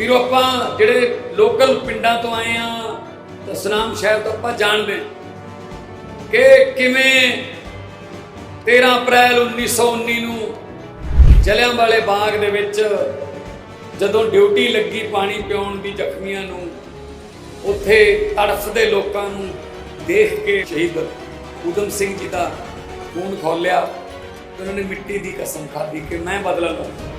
ਵੀਰੋ, ਆਪਾਂ ਜਿਹੜੇ ਲੋਕਲ ਪਿੰਡਾਂ ਤੋਂ ਆਏ ਆ, ਤਾਂ ਸ਼ਹਿਰ ਤੋਂ ਆਪਾਂ ਜਾਣਦੇ ਕਿ ਕਿਵੇਂ 13 ਅਪ੍ਰੈਲ 1919 ਨੂੰ ਜਲਿਆਂਵਾਲੇ ਬਾਗ ਦੇ ਵਿੱਚ ਜਦੋਂ ਡਿਊਟੀ ਲੱਗੀ ਪਾਣੀ ਪਿਉਣ ਦੀ ਜ਼ਖਮੀਆਂ ਨੂੰ, ਉੱਥੇ ਤੜਫਦੇ ਲੋਕਾਂ ਨੂੰ ਦੇਖ ਕੇ ਸ਼ਹੀਦ ਊਧਮ ਸਿੰਘ ਜੀ ਦਾ ਖੂਨ ਖੋਲਿਆ ਤੇ ਉਹਨਾਂ ਨੇ ਮਿੱਟੀ ਦੀ ਕਸਮ ਖਾਧੀ ਕਿ ਮੈਂ ਬਦਲਾ ਲਵਾਂਗਾ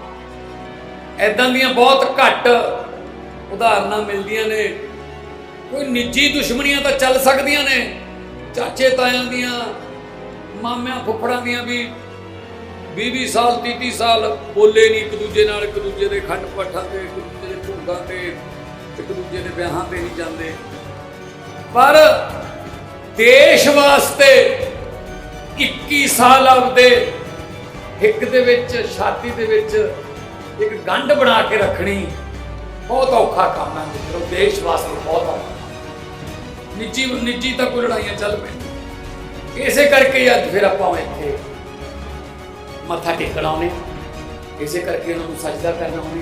ਐਦਾਂ ਦੀਆਂ ਬਹੁਤ ਘੱਟ ਉਦਾਹਰਨਾਂ ਮਿਲਦੀਆਂ ਨੇ। ਕੋਈ ਨਿੱਜੀ ਦੁਸ਼ਮਣੀਆਂ ਤਾਂ ਚੱਲ ਸਕਦੀਆਂ ਨੇ। ਚਾਚੇ ਤਾਇਆਂ ਦੀਆਂ, ਮਾਮਿਆਂ ਫੁੱਫੜਾਂ ਦੀਆਂ ਵੀ 20 ਸਾਲ 30 ਸਾਲ ਬੋਲੇ ਨਹੀਂ ਇੱਕ ਦੂਜੇ ਨਾਲ, ਇੱਕ ਦੂਜੇ ਦੇ ਖੰਡ ਪਾਠਾਂ ਤੇ, ਇੱਕ ਦੂਜੇ ਦੇ ਢੂੰਗਾਂ ਤੇ, ਇੱਕ ਦੂਜੇ ਦੇ ਵਿਆਹਾਂ ਤੇ ਨਹੀਂ ਜਾਂਦੇ। ਪਰ ਦੇਸ਼ ਵਾਸਤੇ 21 ਸਾਲ ਆਪਦੇ ਹਿੱਕ ਦੇ ਵਿੱਚ, ਛਾਤੀ ਦੇ ਵਿੱਚ ਇੱਕ ਗੰਢ ਬਣਾ ਕੇ ਰੱਖਣੀ ਬਹੁਤ ਔਖਾ ਕੰਮ ਹੈ। ਮਿੱਤਰੋ, ਦੇਸ਼ ਵਾਸਤੇ ਬਹੁਤ ਔਖਾ। ਨਿੱਜੀ ਨਿੱਜੀ ਤਾਂ ਕੋਈ ਲੜਾਈਆਂ ਚੱਲ ਪਈ ਇਸੇ ਕਰਕੇ ਹੀ ਅੱਜ ਫਿਰ ਆਪਾਂ ਇੱਥੇ ਮੱਥਾ ਟੇਕਣ ਆਉਨੇ ਇਸੇ ਕਰਕੇ ਉਹਨਾਂ ਨੂੰ ਸਜਦਾ ਕਰਨਾ ਆਉਨੇ